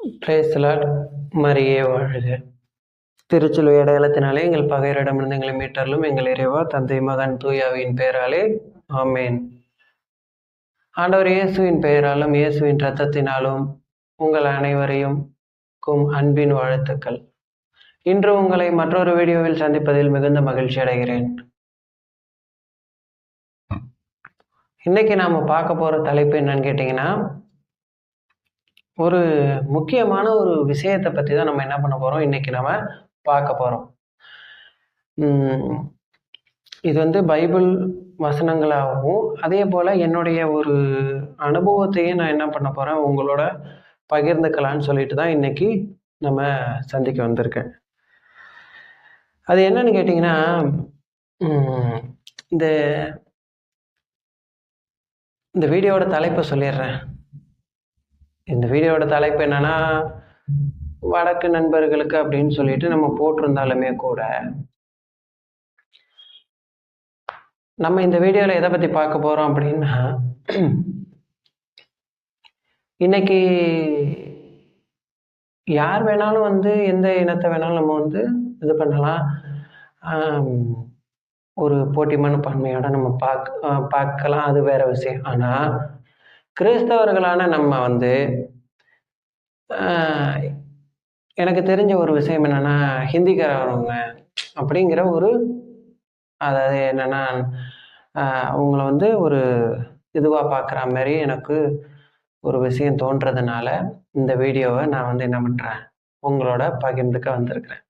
பிரேசலாட் மரியே வாழ்க. திருச்சிலுவை அடையாளத்தினாலே எங்கள் பகையரிடமிருந்து எங்களை மீட்டரிலும் எங்கள் இறைவா தந்தை மகன் தூயாவின் பெயராலே ஆமேன். ஆண்டவர் இயேசுவின் பெயராலும் இயேசுவின் இரத்தத்தினாலும் உங்கள் அனைவரையும் கும் அன்பின் வாழ்த்துக்கள். இன்று உங்களை மற்றொரு வீடியோவில் சந்திப்பதில் மிகுந்த மகிழ்ச்சி அடைகிறேன். இன்னைக்கு நாம பார்க்க போற தலைப்பு என்னன்னு கேட்டிங்கன்னா ஒரு முக்கியமான ஒரு விஷயத்தை பற்றி தான் நம்ம என்ன பண்ண போகிறோம் இன்றைக்கி நம்ம பார்க்க போகிறோம் இது வந்து பைபிள் வசனங்களாகவும் அதே போல் என்னுடைய ஒரு அனுபவத்தையும் நான் என்ன பண்ண போகிறேன் உங்களோட பகிர்ந்துக்கலான்னு சொல்லிட்டு தான் இன்னைக்கு நம்ம சந்திக்க வந்திருக்கேன். அது என்னன்னு கேட்டிங்கன்னா இந்த இந்த வீடியோவோட தலைப்பை சொல்லிடுறேன். இந்த வீடியோட தலைப்பு என்னன்னா வடக்கு நண்பர்களுக்கு அப்படின்னு சொல்லிட்டு நம்ம போட்டிருந்தாலுமே கூட நம்ம இந்த வீடியோவில் எதை பற்றி பார்க்க போகிறோம் அப்படின்னா இன்னைக்கு யார் வேணாலும் வந்து எந்த இனத்தை வேணாலும் நம்ம வந்து இது பண்ணலாம். ஒரு போட்டி மனப்பான்மையோட நம்ம பார்க்க ஆஹ் பார்க்கலாம். அது வேற விஷயம். ஆனால் கிறிஸ்தவர்களான நம்ம வந்து எனக்கு தெரிஞ்ச ஒரு விஷயம் என்னன்னா ஹிந்திக்காரவங்க அப்படிங்கிற ஒரு அதாவது என்னன்னா அவங்கள வந்து ஒரு இதுவாக பார்க்குற மாதிரி எனக்கு ஒரு விஷயம் தோன்றதுனால இந்த வீடியோவை நான் வந்து என்ன பண்ணுறேன் உங்களோட பகிர்ந்துக்க வந்திருக்கிறேன்.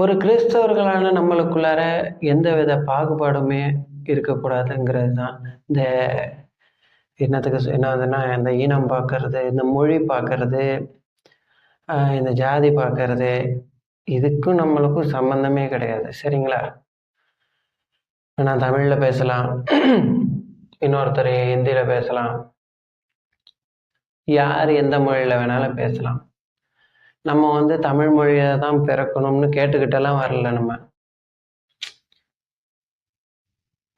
ஒரு கிறிஸ்தவர்களான நம்மளுக்குள்ளார எந்த வித பாகுபாடுமே இருக்கக்கூடாதுங்கிறது தான் இந்த என்னத்துக்கு என்னதுன்னா இந்த இனம் பார்க்கறது இந்த மொழி பார்க்கறது இந்த ஜாதி பார்க்கறது இதுக்கும் நம்மளுக்கும் சம்பந்தமே கிடையாது. சரிங்களா? இப்ப நான் தமிழில் பேசலாம். இன்னொருத்தர் ஹிந்தியில் பேசலாம். யார் எந்த மொழியில் வேணாலும் பேசலாம். நம்ம வந்து தமிழ் மொழியை தான் பிறக்கணும்னு கேட்டுக்கிட்டெல்லாம் வரல நம்ம.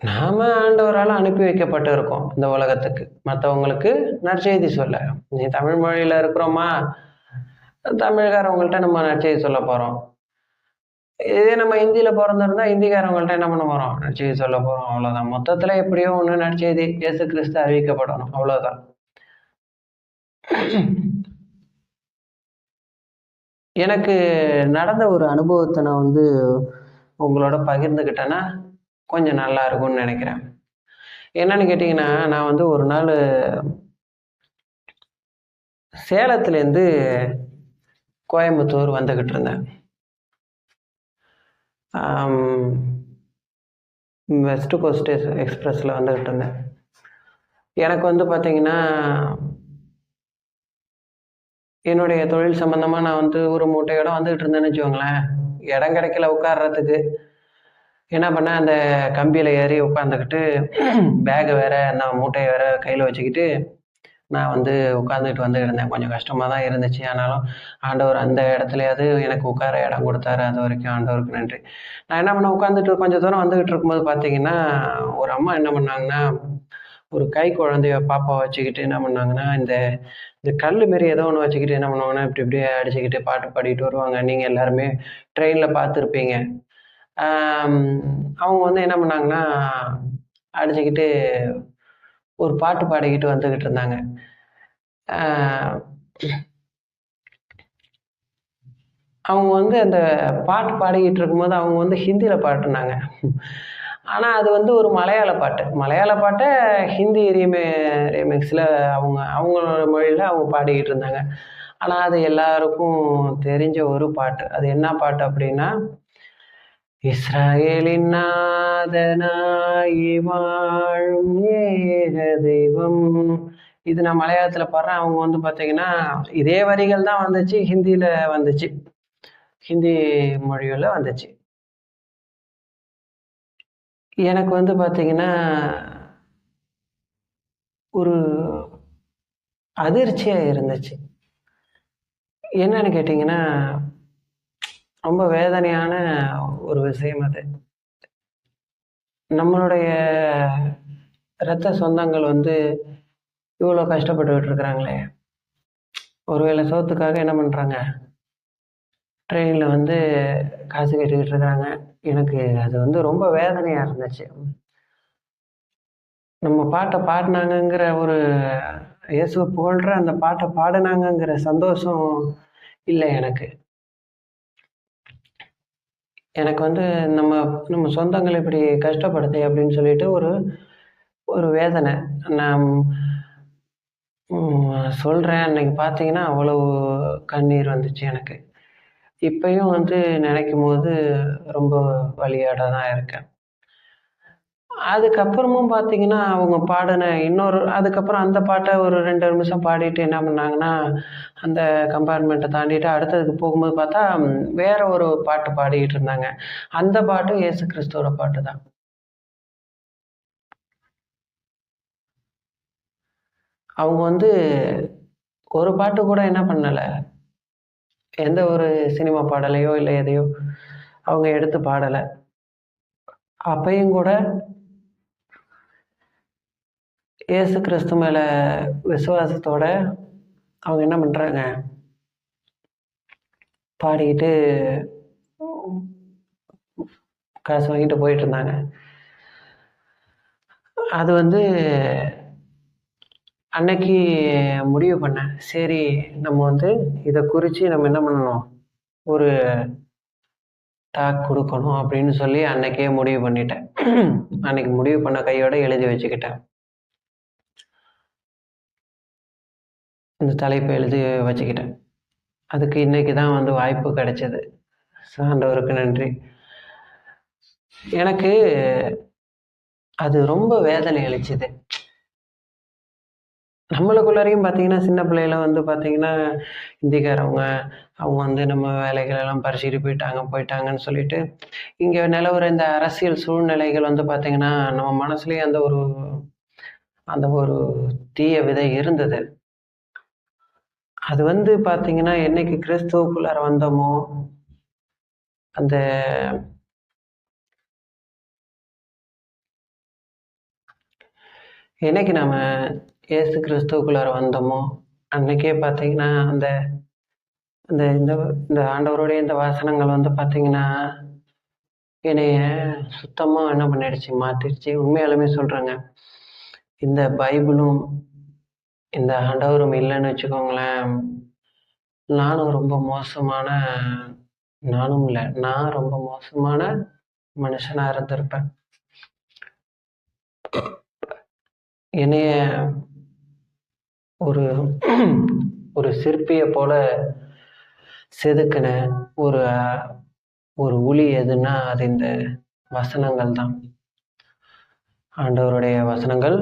நாம ஆண்டவரால் அனுப்பி வைக்கப்பட்டு இருக்கோம் இந்த உலகத்துக்கு. மற்றவங்களுக்கு நற்செய்தி சொல்ல. நீ தமிழ் மொழியில இருக்கிறோமா? தமிழ்காரவங்கள்ட்ட நம்ம நற்செய்தி சொல்ல போறோம். இதே நம்ம ஹிந்தியில பிறந்திருந்தா ஹிந்திக்காரவங்கள்ட்ட என்ன பண்ண போறோம்? நற்செய்தி சொல்ல போறோம். அவ்வளவுதான். மொத்தத்துல எப்படியோ ஒண்ணு நற்செய்தி. இயேசு கிறிஸ்து அறிவிக்கப்படணும். அவ்வளவுதான். எனக்கு நடந்த ஒரு அனுபவத்தை நான் வந்து உங்களோட பகிர்ந்துக்கிட்டேன்னா கொஞ்சம் நல்லா இருக்கும்னு நினைக்கிறேன். என்னன்னு கேட்டிங்கன்னா நான் வந்து ஒரு நாள் சேலத்துலேருந்து கோயம்புத்தூர் வந்துக்கிட்டு இருந்தேன். வெஸ்ட் கோஸ்ட் எக்ஸ்பிரஸில் வந்துக்கிட்டு இருந்தேன். எனக்கு வந்து பார்த்தீங்கன்னா என்னுடைய தொழில் சம்மந்தமாக நான் வந்து ஒரு மூட்டையோட வந்துக்கிட்டு இருந்தேன்னு வச்சுக்கோங்களேன். இடம் கிடைக்கல உட்கார்றதுக்கு. என்ன பண்ணேன்? அந்த கம்பியில் ஏறி உட்காந்துக்கிட்டு பேகை வேற அந்த மூட்டையை வேற கையில் வச்சுக்கிட்டு நான் வந்து உட்காந்துக்கிட்டு வந்துக்கிட்டு இருந்தேன். கொஞ்சம் கஷ்டமாக தான் இருந்துச்சு. ஆனாலும் ஆண்டவர் அந்த இடத்துலயாவது எனக்கு உட்கார இடம் கொடுத்தாரு. அது வரைக்கும் ஆண்டவருக்கு நன்றி. நான் என்ன பண்ணேன்? உட்காந்துட்டு கொஞ்சம் தூரம் வந்துக்கிட்டு இருக்கும்போது பார்த்தீங்கன்னா ஒரு அம்மா என்ன பண்ணாங்கன்னா ஒரு கை குழந்தைய பாப்பா வச்சுக்கிட்டு என்ன பண்ணாங்கன்னா இந்த இந்த கல் மாரி ஏதோ ஒன்று வச்சுக்கிட்டு என்ன பண்ணுவாங்கன்னா இப்படி இப்படியே அடிச்சுக்கிட்டு பாட்டு பாடிட்டு வருவாங்க. நீங்கள் எல்லாருமே ட்ரெயினில் பார்த்துருப்பீங்க. அவங்க வந்து என்ன பண்ணாங்கன்னா அடிச்சுக்கிட்டு ஒரு பாட்டு பாடிக்கிட்டு வந்துக்கிட்டு இருந்தாங்க. அவங்க வந்து அந்த பாட்டு பாடிக்கிட்டு இருக்கும்போது அவங்க வந்து ஹிந்தியில் பாட்டுனாங்க ஆனால் அது வந்து ஒரு மலையாள பாட்டு. மலையாள பாட்டை ஹிந்தி ரீமே ரீமிக்ஸில் அவங்க அவங்களோட மொழியில் அவங்க பாடிக்கிட்டு இருந்தாங்க. ஆனால் அது எல்லாருக்கும் தெரிஞ்ச ஒரு பாட்டு. அது என்ன பாட்டு அப்படின்னா இஸ்ராயேலின் நாதனாயி வாழும் ஏக தெய்வம். இது நான் மலையாளத்தில் பாடுறேன். அவங்க வந்து பார்த்தீங்கன்னா இதே வரிகள் தான் வந்துச்சு ஹிந்தியில் வந்துச்சு. ஹிந்தி மொழியில் வந்துச்சு. எனக்கு வந்து பார்த்தீங்கன்னா ஒரு அதிர்ச்சியாக இருந்துச்சு. என்னன்னு கேட்டிங்கன்னா ரொம்ப வேதனையான ஒரு விஷயம் அது. நம்மளுடைய இரத்த சொந்தங்கள் வந்து இவ்வளோ கஷ்டப்பட்டுக்கிட்டு இருக்கிறாங்களே. ஒருவேளை சோத்துக்காக என்ன பண்ணுறாங்க ட்ரெயினில் வந்து காசு கட்டிக்கிட்டு இருக்கிறாங்க. எனக்கு அது வந்து ரொம்ப வேதனையாக இருந்துச்சு. நம்ம பாட்டை பாடினாங்கங்கிற ஒரு இயேசுவை புகழ்கிற அந்த பாட்டை பாடினாங்கங்கிற சந்தோஷம் இல்லை எனக்கு. எனக்கு வந்து நம்ம நம்ம சொந்தங்களை இப்படி கஷ்டப்படுத்து அப்படின்னு சொல்லிட்டு ஒரு ஒரு வேதனை. நான் சொல்கிறேன் அன்னைக்கு பார்த்தீங்கன்னா அவ்வளவு கண்ணீர் வந்துச்சு எனக்கு. இப்பயும் வந்து நினைக்கும் போது ரொம்ப வழியாட தான் இருக்கேன். அதுக்கப்புறமும் பார்த்தீங்கன்னா அவங்க பாடின இன்னொரு அதுக்கப்புறம் அந்த பாட்டை ஒரு ரெண்டு நிமிஷம் பாடிட்டு என்ன பண்ணாங்கன்னா அந்த கம்பார்ட்மெண்ட்டை தாண்டிட்டு அடுத்ததுக்கு போகும்போது பார்த்தா வேற ஒரு பாட்டு பாடிக்கிட்டு இருந்தாங்க. அந்த பாட்டும் இயேசு கிறிஸ்துவோட பாட்டு தான். அவங்க வந்து ஒரு பாட்டு கூட என்ன பண்ணலை. எந்த ஒரு சினிமா பாடலையோ இல்லை எதையோ அவங்க எடுத்து பாடலை. அப்பையும் கூட இயேசு கிறிஸ்து மேலே விசுவாசத்தோட அவங்க என்ன பண்ணுறாங்க பாடிக்கிட்டு காசு வாங்கிட்டு போயிட்டு இருந்தாங்க. அது வந்து அன்னைக்கு முடிவு பண்ணேன். சரி நம்ம வந்து இதை குறித்து நம்ம என்ன பண்ணணும்? ஒரு டாக் கொடுக்கணும் அப்படின்னு சொல்லி அன்னைக்கே முடிவு பண்ணிட்டேன். அன்னைக்கு முடிவு பண்ண கையோட எழுதி வச்சுக்கிட்டேன். இந்த தலைப்பை எழுதி வச்சுக்கிட்டேன். அதுக்கு இன்னைக்கு தான் வந்து வாய்ப்பு கிடைச்சது. சாண்டவருக்கு நன்றி. எனக்கு அது ரொம்ப வேதனை அளிச்சுது. நம்மளுக்குள்ளாரையும் பார்த்தீங்கன்னா சின்ன பிள்ளையில வந்து பார்த்தீங்கன்னா ஹிந்திக்காரவங்க அவங்க வந்து நம்ம வேலைகள் எல்லாம் பறிச்சுட்டு போயிட்டாங்க போயிட்டாங்கன்னு சொல்லிட்டு இங்கே நிலவர இந்த அரசியல் சூழ்நிலைகள் வந்து பார்த்தீங்கன்னா நம்ம மனசுலேயே அந்த ஒரு அந்த ஒரு தீய விதை இருந்தது. அது வந்து பார்த்தீங்கன்னா என்னைக்கு கிறிஸ்துவுக்குள்ளார வந்தோமோ அந்த என்னைக்கு நம்ம ஏசு கிறிஸ்துக்குள்ளார வந்தோமோ? அன்னைக்கே பார்த்தீங்கன்னா அந்த அந்த இந்த இந்த ஆண்டவருடைய இந்த வாசனங்கள் வந்து பார்த்தீங்கன்னா என்னைய சுத்தமாக என்ன பண்ணிடுச்சு மாற்றிடுச்சு உண்மையாலுமே சொல்கிறேங்க இந்த பைபிளும் இந்த ஆண்டவரும் இல்லைன்னு வச்சுக்கோங்களேன் நானும் ரொம்ப மோசமான நானும் இல்லை நான் ரொம்ப மோசமான மனுஷனாக இருந்திருப்பேன். என்னைய ஒரு ஒரு சிற்பியை போல செதுக்கின ஒரு ஒரு உளி எதுன்னா அது இந்த வசனங்கள் தான். ஆண்டவருடைய வசனங்கள்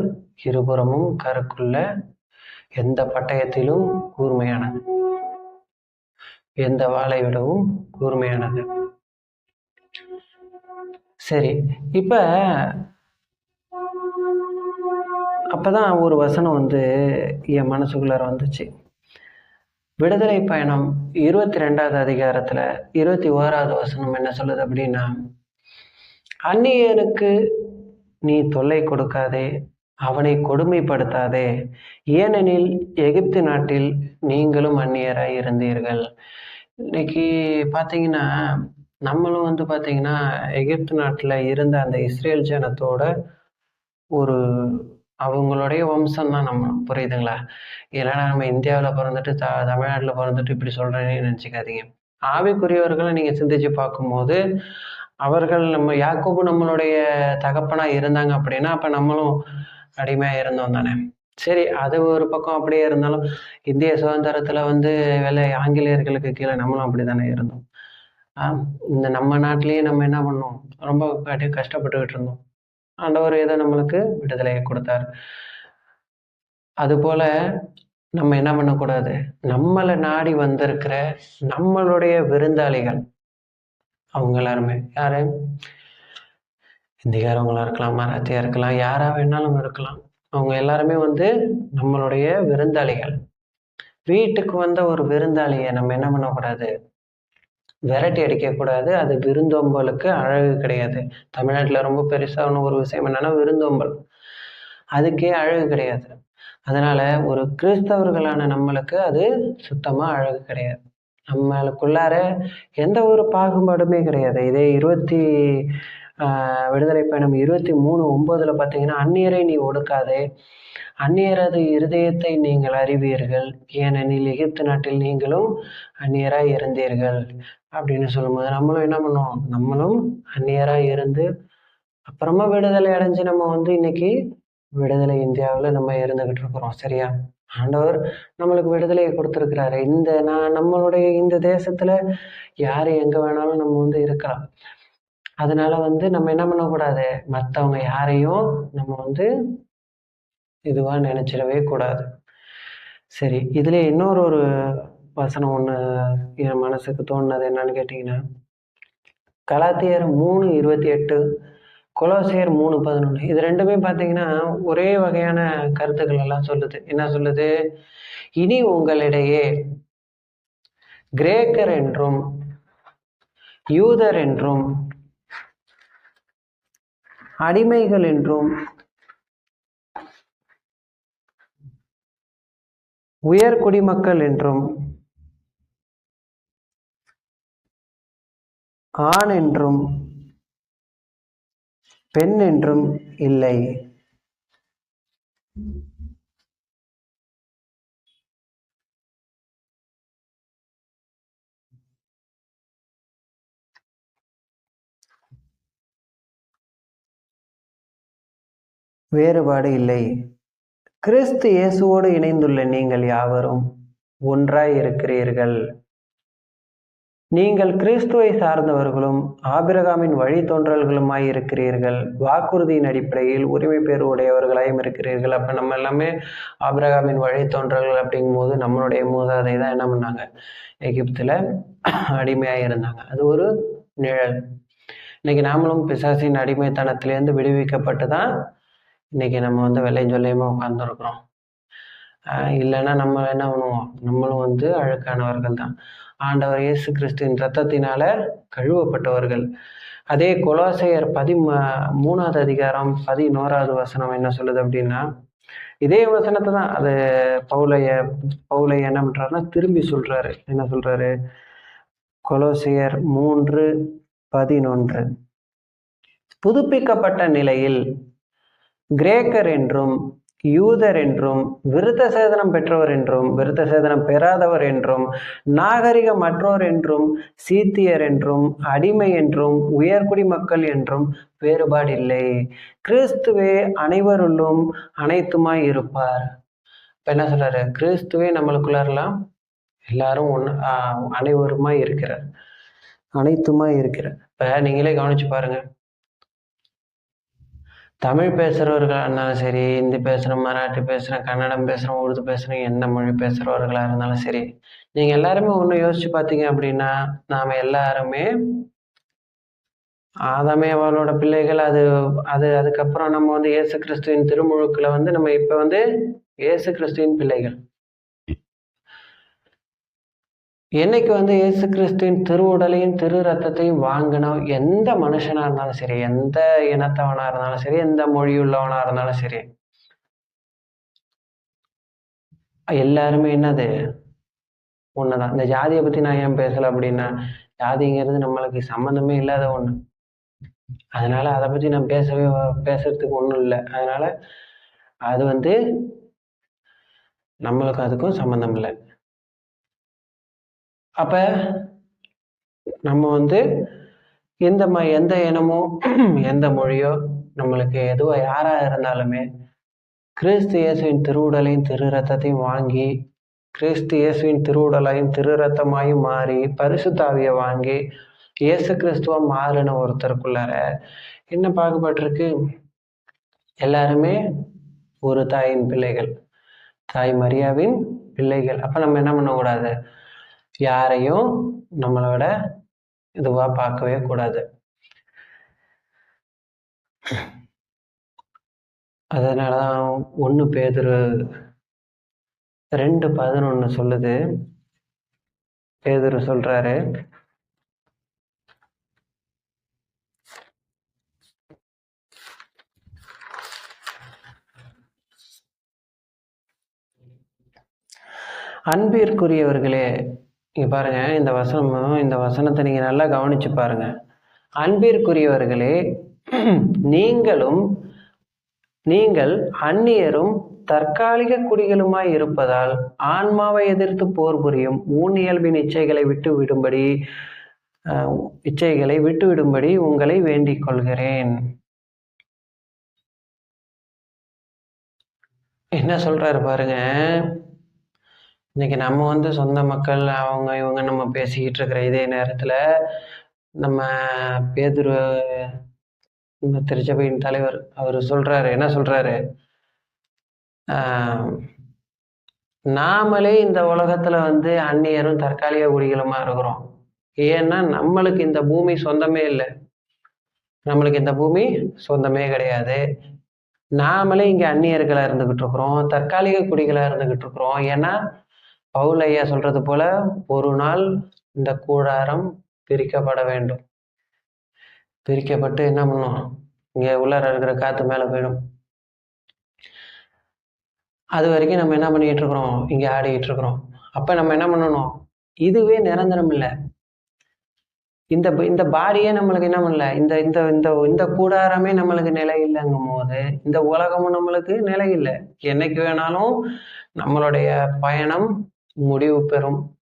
இருபுறமும் கருக்குள்ள எந்த பட்டயத்திலும் கூர்மையானது. எந்த வாளை விடவும் கூர்மையானது. சரி இப்போ அப்போ தான் ஒரு வசனம் வந்து என் மனசுக்குள்ளார வந்துச்சு. விடுதலை பயணம் இருபத்தி ரெண்டாவது அதிகாரத்தில் இருபத்தி ஓராவது வசனம் என்ன சொல்லுது அப்படின்னா அந்நியனுக்கு நீ தொல்லை கொடுக்காதே அவனை கொடுமைப்படுத்தாதே ஏனெனில் எகிப்து நாட்டில் நீங்களும் அந்நியராக இருந்தீர்கள். இன்னைக்கு பார்த்தீங்கன்னா நம்மளும் வந்து பார்த்தீங்கன்னா எகிப்து நாட்டில் இருந்த அந்த இஸ்ரேல் ஜனத்தோட ஒரு அவங்களுடைய வம்சம் தான் நம்ம. புரியுதுங்களா? இல்லைன்னா நம்ம இந்தியாவில் பிறந்துட்டு த தமிழ்நாட்டில் பிறந்துட்டு இப்படி சொல்கிறேன்னு நினச்சிக்காதீங்க. ஆவிக்குரியவர்களை நீங்கள் சிந்திச்சு பார்க்கும்போது அவர்கள் நம்ம யாக்கோபு நம்மளுடைய தகப்பனாக இருந்தாங்க அப்படின்னா அப்போ நம்மளும் அடிமையாக இருந்தோம் தானே. சரி அது ஒரு பக்கம் அப்படியே இருந்தாலும் இந்திய சுதந்திரத்தில் வந்து வெள்ளை ஆங்கிலேயர்களுக்கு கீழே நம்மளும் அப்படி தானே இருந்தோம் இந்த நம்ம நாட்டிலேயே நம்ம என்ன பண்ணோம்? ரொம்ப கஷ்டப்பட்டுக்கிட்டு இருந்தோம். ஆண்டவர் ஏதோ நம்மளுக்கு விடுதலையை கொடுத்தார். அதுபோல நம்ம என்ன பண்ணக்கூடாது? நம்மளை நாடி வந்திருக்கிற நம்மளுடைய விருந்தாளிகள் அவங்க எல்லாருமே. யாரு? இந்திக்காரவங்களா இருக்கலாம் மராத்தியா இருக்கலாம் யாரா வேணாலும் இருக்கலாம். அவங்க எல்லாருமே வந்து நம்மளுடைய விருந்தாளிகள். வீட்டுக்கு வந்த ஒரு விருந்தாளியை நம்ம என்ன பண்ணக்கூடாது? விரட்டி அடிக்கக்கூடாது. அது விருந்தோம்பலுக்கு அழகு கிடையாது. தமிழ்நாட்டில் ரொம்ப பெருசான ஒரு விஷயம் என்னென்னா விருந்தோம்பல். அதுக்கே அழகு கிடையாது. அதனால ஒரு கிறிஸ்தவர்களான நம்மளுக்கு அது சுத்தமாக அழகு கிடையாது. நம்மளுக்குள்ளார எந்த ஒரு பாகுபாடுமே கிடையாது. இதே இருபத்தி விடுதலை பயணம் இருபத்தி மூணு ஒம்போதில் பார்த்தீங்கன்னா அந்நியரை நீ ஒடுக்காதே. அந்நியரது இருதயத்தை நீங்கள் அறிவீர்கள். ஏனெனில் எகிப்து நாட்டில் நீங்களும் அந்நியராக இருந்தீர்கள். அப்படின்னு சொல்லும்போது நம்மளும் என்ன பண்ணுவோம்? நம்மளும் அந்நியராக இருந்து அப்புறமா விடுதலை அடைஞ்சு நம்ம வந்து இன்னைக்கு விடுதலை இந்தியாவில் நம்ம இருந்துகிட்டு இருக்கிறோம் சரியா? ஆண்டவர் நம்மளுக்கு விடுதலையை கொடுத்துருக்கிறாரு. இந்த நான் நம்மளுடைய இந்த தேசத்துல யார் எங்க வேணாலும் நம்ம வந்து இருக்கலாம். அதனால வந்து நம்ம என்ன பண்ணக்கூடாது? மற்றவங்க யாரையும் நம்ம வந்து இதுவாக நினச்சிடவே கூடாது. சரி இதில் இன்னொரு ஒரு வசனம் ஒன்று என் மனசுக்கு தோணுனது என்னன்னு கேட்டிங்கன்னா கலாத்தியர் மூணு இருபத்தி எட்டு கொலோசியர் மூணு பதினொன்று இது ரெண்டுமே பார்த்தீங்கன்னா ஒரே வகையான கருத்துக்கள் எல்லாம் சொல்லுது. என்ன சொல்லுது? இனி உங்களிடையே கிரேக்கர் என்றும் யூதர் என்றும் அடிமைகள் என்றும் உயர் குடிமக்கள் என்றும் ஆண் என்றும் பெண் என்றும் இல்லை. வேறுபாடு இல்லை. கிறிஸ்து இயேசுவோடு இணைந்துள்ள நீங்கள் யாவரும் ஒன்றாய் இருக்கிறீர்கள். நீங்கள் கிறிஸ்துவை சார்ந்தவர்களும் ஆபிரகாமின் வழித்தோன்றல்களுமாய் இருக்கிறீர்கள். வாக்குறுதியின் அடிப்படையில் உரிமை பேர் உடையவர்களாயும் இருக்கிறீர்கள். அப்போ நம்ம எல்லாமே ஆபிரகாமின் வழித்தோன்றல்கள் அப்படிங்கும்போது நம்மளுடைய மூதாதை தான் என்ன பண்ணாங்க? எகிப்தில் அடிமையாக இருந்தாங்க. அது ஒரு நிழல். இன்னைக்கு நாமளும் பிசாசின் அடிமைத்தனத்திலேருந்து விடுவிக்கப்பட்டு தான் இன்னைக்கு நம்ம வந்து வெள்ளையும் சொல்லியுமா உட்காந்துருக்குறோம் இல்லைன்னா நம்ம என்ன பண்ணுவோம்? நம்மளும் வந்து அழுக்கானவர்கள் தான். ஆண்டவர் இயேசு கிறிஸ்துவின் ரத்தத்தினால கழுவப்பட்டவர்கள். அதே கொலோசையர் பதி மூணாவது அதிகாரம் பதினோராவது வசனம் என்ன சொல்லுது அப்படின்னா இதே வசனத்தை தான் அது பவுலைய பவுலைய என்ன பண்றாருன்னா திரும்பி சொல்றாரு. என்ன சொல்றாரு? கொலோசியர் மூன்று பதினொன்று. புதுப்பிக்கப்பட்ட நிலையில் கிரேக்கர் என்றும் யூதர் என்றும் விருத்த சேதனம் பெற்றவர் என்றும் விருத்த சேதனம் பெறாதவர் என்றும் நாகரிக மற்றோர் என்றும் சீத்தியர் என்றும் அடிமை என்றும் உயர்குடி மக்கள் என்றும் வேறுபாடு இல்லை கிறிஸ்துவே அனைவருள்ளும் அனைத்துமாய் இருப்பார். இப்போ என்ன சொல்றாரு? கிறிஸ்துவே நம்மளுக்குள்ளாரெல்லாம் எல்லாரும் ஒன்று அனைவருமாய் இருக்கிறார். அனைத்துமாய் இருக்கிறார். இப்போ நீங்களே கவனிச்சு பாருங்க. தமிழ் பேசுகிறவர்களாக இருந்தாலும் சரி ஹிந்தி பேசுகிறோம் மராட்டி பேசுகிறேன் கன்னடம் பேசுகிறோம் உருது பேசுகிறோம் எந்த மொழி பேசுகிறவர்களாக இருந்தாலும் சரி நீங்கள் எல்லாருமே ஒன்று யோசிச்சு பார்த்தீங்க அப்படின்னா நாம் எல்லாருமே ஆதாமே அவளோட பிள்ளைகள் அது அது அதுக்கப்புறம் நம்ம வந்து இயேசு கிறிஸ்துவின் திருமுழுக்கில் வந்து நம்ம இப்போ வந்து இயேசு கிறிஸ்துவின் பிள்ளைகள். என்னைக்கு வந்து இயேசு கிறிஸ்துவின் திருவுடலையும் திரு ரத்தத்தையும் வாங்கினோம் எந்த மனுஷனா இருந்தாலும் சரி எந்த இனத்தவனா இருந்தாலும் சரி எந்த மொழியுள்ளவனா இருந்தாலும் சரி எல்லாருமே என்னது? ஒண்ணுதான். இந்த ஜாதியை பத்தி நான் ஏன் பேசல அப்படின்னா ஜாதிங்கிறது நம்மளுக்கு சம்மந்தமே இல்லாத ஒண்ணு. அதனால அதை பத்தி நான் பேசவே பேசுறதுக்கு ஒன்றும் இல்லை. அதனால அது வந்து நம்மளுக்கு அதுக்கும் சம்மந்தம் இல்லை. அப்போ நம்ம வந்து எந்த ம எந்த இனமோ எந்த மொழியோ நம்மளுக்கு எதுவோ யாராக இருந்தாலுமே கிறிஸ்து இயேசுவின் திருவுடலையும் திரு ரத்தத்தையும் வாங்கி கிறிஸ்து இயேசுவின் திருவுடலையும் திரு ரத்தமாயும் மாறி பரிசுத்தாவியை வாங்கி இயேசு கிறிஸ்துவம் மாறின ஒருத்தருக்குள்ளார என்ன பாகுபட்டிருக்கு? எல்லாருமே ஒரு தாயின் பிள்ளைகள். தாய் மரியாவின் பிள்ளைகள். அப்போ நம்ம என்ன பண்ணக்கூடாது? யாரையும் நம்மளோட இதுவா பார்க்கவே கூடாது. அதனாலதான் ஒன்னு ஒன்று பேதுரு ரெண்டு பதினொன்னு சொல்லுது. பேதுரு சொல்றாரு. அன்பிற்குரியவர்களே இங்க பாருங்க இந்த வசனம் இந்த வசனத்தை நீங்க நல்லா கவனிச்சு பாருங்க. அன்பிற்குரியவர்களே நீங்களும் நீங்கள் அந்நியரும் தற்காலிக குடிகளுமாய் இருப்பதால் ஆன்மாவை எதிர்த்து போர் புரியும் ஊன் இயல்பின் இச்சைகளை விட்டு விடும்படி இச்சைகளை விட்டு விடும்படி உங்களை வேண்டிக் கொள்கிறேன். என்ன சொல்றாரு பாருங்க? இன்னைக்கு நம்ம வந்து சொந்த மக்கள் அவங்க இவங்க நம்ம பேசிக்கிட்டு இருக்கிற இதே நேரத்துல நம்ம பேதுரு நம்ம திருச்சபையின் தலைவர் அவர் சொல்றாரு என்ன சொல்றாரு? நாமளே இந்த உலகத்துல வந்து அந்நியரும் தற்காலிக குடிகளுமா இருக்கிறோம். ஏன்னா நம்மளுக்கு இந்த பூமி சொந்தமே இல்லை. நம்மளுக்கு இந்த பூமி சொந்தமே கிடையாது. நாமளே இங்க அந்நியர்களா இருந்துகிட்டு இருக்கிறோம் தற்காலிக குடிகளா இருந்துகிட்டு இருக்கிறோம். ஏன்னா பவுல் ஐயா சொல்றது போல ஒரு நாள் இந்த கூடாரம் பிரிக்கப்பட வேண்டும். பிரிக்கப்பட்டு என்ன பண்ணும்? இங்க உள்ளார இருக்கிற காத்து மேல போயிடும். அது வரைக்கும் நம்ம என்ன பண்ணிட்டு இருக்கிறோம்? இங்க ஆடிக்கிட்டு இருக்கிறோம். அப்ப நம்ம என்ன பண்ணணும்? இதுவே நிரந்தரம் இல்லை. இந்த இந்த பாடியே நம்மளுக்கு என்ன பண்ணல? இந்த இந்த இந்த இந்த கூடாரமே நம்மளுக்கு நிலை இல்லைங்கும் போது இந்த உலகமும் நம்மளுக்கு நிலை இல்லை. என்னைக்கு வேணாலும் நம்மளுடைய பயணம் முடிவு பெறும்.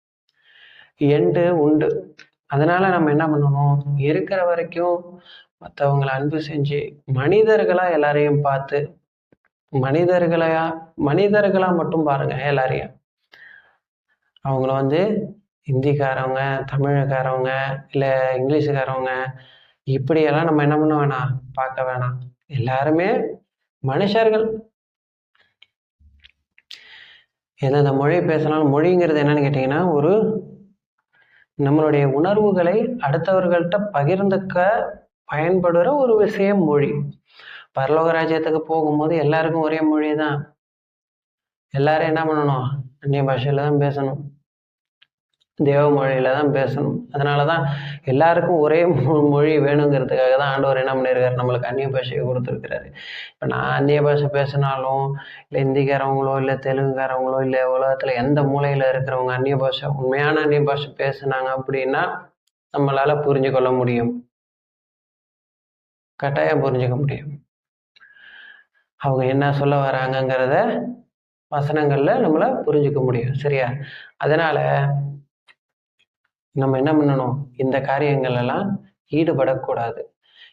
எண்டு உண்டு. அதனால நம்ம என்ன பண்ணணும்? இருக்கிற வரைக்கும் மற்றவங்களை அன்பு செஞ்சு மனிதர்களா எல்லாரையும் பார்த்து மனிதர்களையா மனிதர்களா மட்டும் பாருங்க எல்லாரையும். அவங்கள வந்து ஹிந்திக்காரவங்க தமிழக்காரவங்க இல்லை இங்கிலீஷுக்காரவங்க இப்படியெல்லாம் நம்ம என்ன பண்ண வேணாம்? பார்க்க வேணாம். எல்லாருமே மனுஷர்கள். எந்தெந்த மொழி பேசினாலும் மொழிங்கிறது என்னன்னு கேட்டிங்கன்னா ஒரு நம்மளுடைய உணர்வுகளை அடுத்தவர்கள்ட்ட பகிர்ந்துக்க பயன்படுற ஒரு விஷயம் மொழி. பரலோக ராஜ்யத்துக்கு போகும்போது எல்லாருக்கும் ஒரே மொழி தான் எல்லாரும் என்ன பண்ணணும்? அந்நிய பாஷையில் தான் பேசணும். தேவ மொழியில தான் பேசணும். அதனால தான் எல்லாருக்கும் ஒரே மொ- மொழி வேணுங்கிறதுக்காக தான் ஆண்டவர் என்ன பண்ணியிருக்காரு நம்மளுக்கு அந்நிய பாஷையை கொடுத்துருக்கிறாரு. இப்போ நான் அந்நிய பாஷை பேசினாலும் இல்லை ஹிந்திக்காரவங்களோ இல்லை தெலுங்குக்காரவங்களோ இல்லை உலகத்தில் எந்த மூலையில் இருக்கிறவங்க அந்நிய பாஷை உண்மையான அந்நிய பாஷை பேசுனாங்க அப்படின்னா நம்மளால் புரிஞ்சு கொள்ள முடியும். கட்டாயம் புரிஞ்சுக்க முடியும். அவங்க என்ன சொல்ல வராங்கங்கிறத வசனங்களில் நம்மளை புரிஞ்சுக்க முடியும். சரியா? அதனால நம்ம என்ன பண்ணணும்? இந்த காரியங்கள் எல்லாம் ஈடுபடக்கூடாது.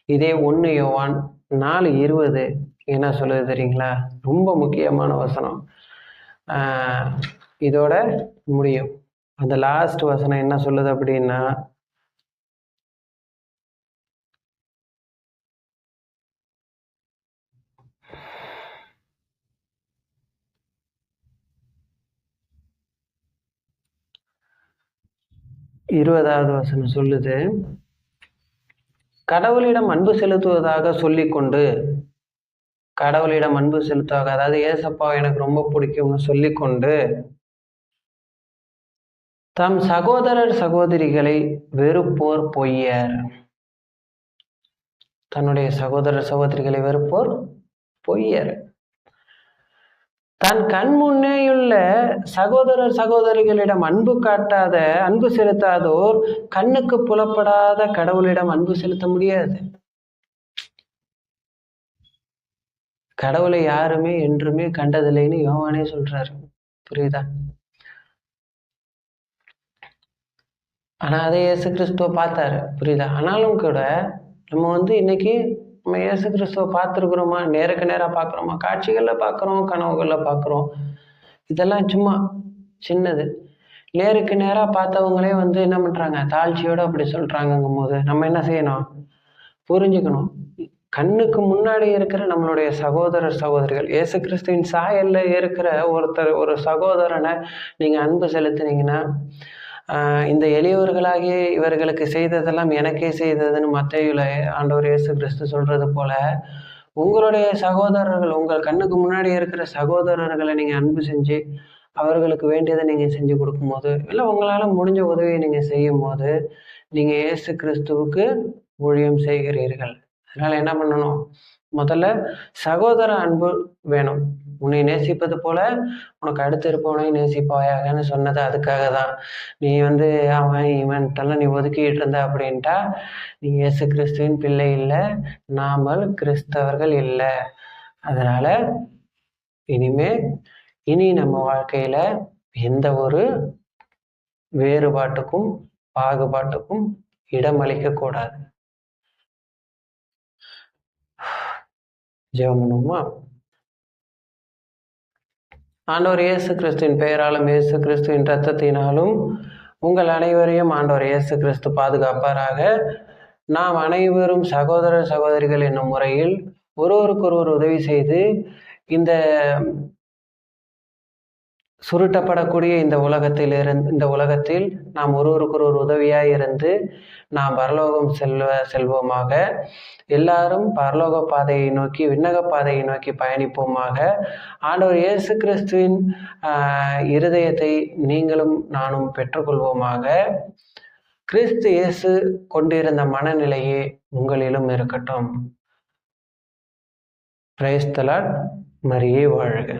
இதே ஒன்று யோவான் நாலு இருபது என்ன சொல்லுது தெரியுங்களா? ரொம்ப முக்கியமான வசனம். இதோட முடியும். அந்த லாஸ்ட் வசனம் என்ன சொல்லுது அப்படின்னா இருபதாவது வசனம் சொல்லுது கடவுளிடம் அன்பு செலுத்துவதாக சொல்லிக்கொண்டு கடவுளிடம் அன்பு செலுத்துவாங்க. அதாவது ஏசப்பா எனக்கு ரொம்ப பிடிக்கும்னு சொல்லிக்கொண்டு தம் சகோதரர் சகோதரிகளை வெறுப்போர் பொய்யர். தன்னுடைய சகோதரர் சகோதரிகளை வெறுப்போர் பொய்யர். தன் கண் முன்னேயுள்ள சகோதரர் சகோதரிகளிடம் அன்பு காட்டாத அன்பு செலுத்தாதோர் கண்ணுக்கு புலப்படாத கடவுளிடம் அன்பு செலுத்த முடியாது. கடவுளை யாருமே என்றுமே கண்டதில்லைன்னு யோவானே சொல்றாரு. புரியுதா? ஆனா அதை இயேசு கிறிஸ்துவ பார்த்தாரு. புரியுதா? ஆனாலும் கூட நம்ம வந்து இன்னைக்கு நம்ம இயேசு கிறிஸ்துவ பார்த்துருக்குறோமா? நேருக்கு நேராக பார்க்குறோமா? காட்சிகளில் பார்க்குறோம் கனவுகளில் பார்க்குறோம். இதெல்லாம் சும்மா சின்னது. நேருக்கு நேராக பார்த்தவங்களே வந்து என்ன பண்ணுறாங்க தாழ்ச்சியோட அப்படி சொல்கிறாங்கங்கும் போது நம்ம என்ன செய்யணும்? புரிஞ்சுக்கணும். கண்ணுக்கு முன்னாடி இருக்கிற நம்மளுடைய சகோதரர் சகோதரிகள் இயேசு கிறிஸ்துவின் சாயல்ல இருக்கிற ஒருத்தர் ஒரு சகோதரனை நீங்கள் அன்பு செலுத்துனீங்கன்னா இந்த எளியவர்களாகிய இவர்களுக்கு செய்ததெல்லாம் எனக்கே செய்ததுன்னு மத்தையில் ஆண்டவர் இயேசு கிறிஸ்து சொல்றது போல உங்களுடைய சகோதரர்கள் உங்கள் கண்ணுக்கு முன்னாடி இருக்கிற சகோதரர்களை நீங்கள் அன்பு செஞ்சு அவர்களுக்கு வேண்டியதை நீங்கள் செஞ்சு கொடுக்கும்போது இல்லை உங்களால் முடிஞ்ச உதவியை நீங்கள் செய்யும் போது நீங்கள் இயேசு கிறிஸ்துவுக்கு ஊழியம் செய்கிறீர்கள். அதனால் என்ன பண்ணணும்? முதல்ல சகோதர அன்பு வேணும். உன்னை நேசிப்பது போல உனக்கு அடுத்து இருப்பவனை நேசிப்பாயாகன்னு சொன்னது அதுக்காக தான் நீ வந்து அவன் இவன் தெல்லாம் நீ ஒதுக்கிட்டு இருந்த அப்படின்ட்டா நீ இயேசு கிறிஸ்துவின் பிள்ளை இல்லை நாமல் கிறிஸ்தவர்கள் இல்லை. அதனால் இனிமே இனி நம்ம வாழ்க்கையில் எந்த ஒரு வேறுபாட்டுக்கும் பாகுபாட்டுக்கும் இடமளிக்க கூடாது. ஜெபம் பண்ணுவோமா? ஆண்டவர் இயேசு கிறிஸ்துவின் பெயராலும் இயேசு கிறிஸ்துவின் இரத்தத்தினாலும் உங்கள் அனைவரையும் ஆண்டவர் இயேசு கிறிஸ்து பாதுகாப்பாராக. நாம் அனைவரும் சகோதர சகோதரிகள் என்னும் முறையில் ஒருவருக்கொருவர் உதவி செய்து இந்த சுருட்டப்படக்கூடிய இந்த உலகத்தில் இருந்து இந்த உலகத்தில் நாம் ஒருவருக்கொருவர் உதவியாக இருந்து நாம் பரலோகம் செல்வ செல்வோமாக எல்லாரும் பரலோக பாதையை நோக்கி விண்ணக பாதையை நோக்கி பயணிப்போமாக ஆண்டவர் இயேசு கிறிஸ்துவின் இருதயத்தை நீங்களும் நானும் பெற்றுக்கொள்வோமாக. கிறிஸ்து இயேசு கொண்டிருந்த மனநிலையே உங்களிலும் இருக்கட்டும். பிரைஸ்தலாட் மரியே வாழ்க.